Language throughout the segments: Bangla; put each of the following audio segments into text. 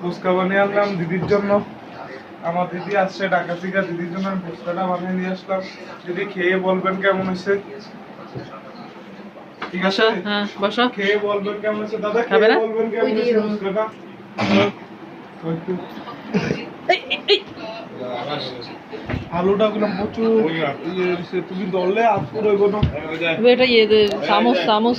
ফুচকা বানিয়ে আনলাম দিদির জন্য। আমার দিদি আসছে ঢাকা থেকে দিদির জন্য আমি ফুচকাটা বানিয়ে নিয়ে আসলাম। দিদি খেয়ে বলবেন কেমন হয়েছে? ঠিক আছে? হ্যাঁ বসো। খেয়ে বলবেন কেমন হয়েছে? দাদা খেয়ে বলবেন কেমন হয়েছে ফুচকাটা? একটু এই, এই, এই। আলুটা প্রচুর। ইয়ে তুমি দললে এটা ইয়ে চামচ চামচ।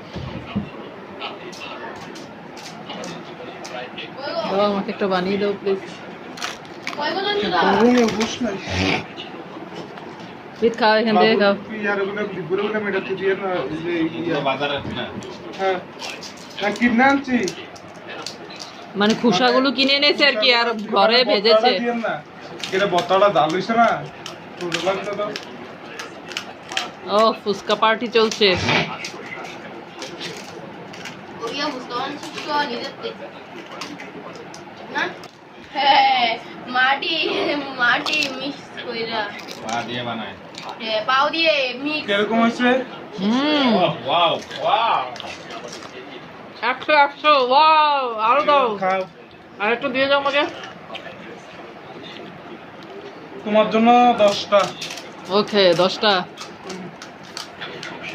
দাও আমাকে একটা বানিয়ে দাও প্লিজ গরমে বুঝ খাও এখান থেকে খাও। বাবু, তুই আর ওগুলো দিগুলো গুলো মেটাতে দিয়ে না এই যে ইয়ে। হ্যাঁ। হ্যাঁ কিনে মানে খোসাগুলো কিনে এনেছে আর কি আর ঘরে ভেজেছে। ও ফুচকা পার্টি চলছে। হ্যাঁ, মাটি মাটি মিক্স কইরা। পা দিয়ে বানায়। হ্যাঁ, দিয়ে মিক্স কীরকম হইছে হুম। ওয়াও ওয়াও একশো একশো ওয়াও আরও দাও। আর একটু দিয়ে যাও আমাকে। তোমার জন্য দশটা। ওকে দশটা।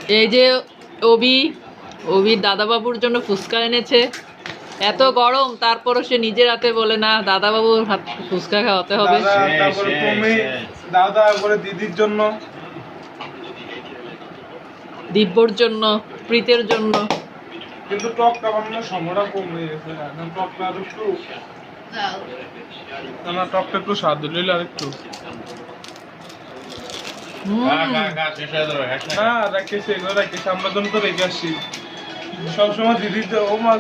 এই যে ওবি অবির দাদাবাবুর জন্য ফুচকা এনেছে। এত গরম তারপরও সে নিজের হাতে বলে না দাদাবাবুর হাত ফুচকা খাওয়াতে হবে। দাদা তারপরে তুমি দাদা তারপরে দিদির জন্য। দিব্যর জন্য প্রীতের জন্য। কিন্তু টকটা বানানোর সময়টা কম গেছে। এখন টকটা একটু দাও। না টকটা একটু স্বাদ দিলে আর একটু না রাখিস এগুলো রাখিস আমরা তো রেখে আসছি। সবসময় দিদি ও মা